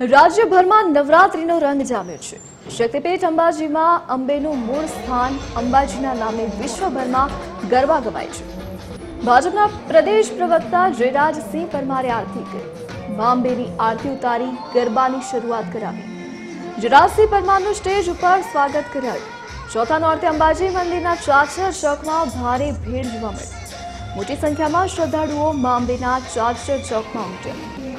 રાજ્યભરમાં નવરાત્રિનો રંગ જામ્યો છે. શક્તિપીઠ અંબાજીમાં અંબેનું મૂળ સ્થાન અંબાજીના નામે વિશ્વભરમાં ગરબા ગવાય છે. ભાજપના પ્રદેશ પ્રવક્તા જયરાજસિંહ પરમારે આરતી કરી. મા અંબેની આરતી ઉતારી ગરબાની શરૂઆત કરાવી. જયરાજસિંહ પરમારનું સ્ટેજ ઉપર સ્વાગત કરાયું. ચોથા નોરતે અંબાજી મંદિરના ચાચર ચોકમાં ભારે ભીડ જોવા મળી. મોટી સંખ્યામાં શ્રદ્ધાળુઓ મા અંબેના ચાચર ચોકમાં ઉમટ્યા.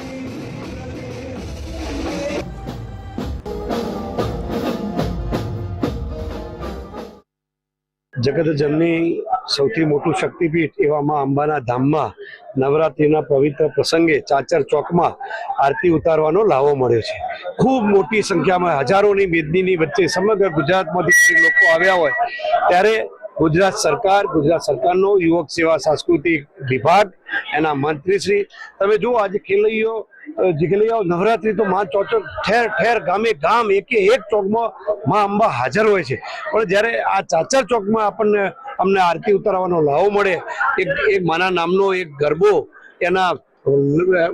જગત જમની સૌથી મોટું શક્તિપીઠ એવા માં અંબાના ધામમાં નવરાત્રિના પવિત્ર પ્રસંગે ચાચર ચોકમાં આરતી ઉતારવાનો લાવો મળ્યો છે. ખૂબ મોટી સંખ્યામાં હજારોની મેદનીની વચ્ચે સમગ્ર ગુજરાતમાંથી લોકો આવ્યા હોય, ત્યારે ગુજરાત સરકાર, ગુજરાત સરકારનો યુવક સેવા સાંસ્કૃતિક વિભાગ, એના મંત્રીશ્રી, તમે જુઓ આજે ખેલૈયો અ, જે ખેલૈયાઓ નવરાત્રી તો માં ચોચર ઠેર ઠેર ગામે ગામ એકે એક ચોકમાં માં અંબા હાજર હોય છે. પણ જ્યારે આ ચાચર ચોકમાં આપણને અમને આરતી ઉતારવાનો લાવો મળે એક એક માના નામનો એક ગરબો એના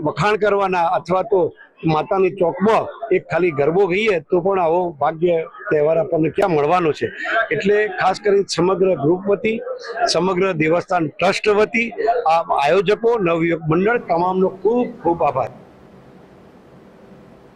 વખાણ કરવાના અથવા તો માતાની ચોકમાં એક ખાલી ગરબો ગઈએ તો પણ આવો ભાગ્ય તહેવાર આપણને ક્યાં મળવાનો છે. એટલે ખાસ કરીને સમગ્ર ગ્રુપ વતી સમગ્ર દેવસ્થાન ટ્રસ્ટ વતી આ આયોજકો નવયુવક મંડળ તમામનો ખૂબ ખૂબ આભાર.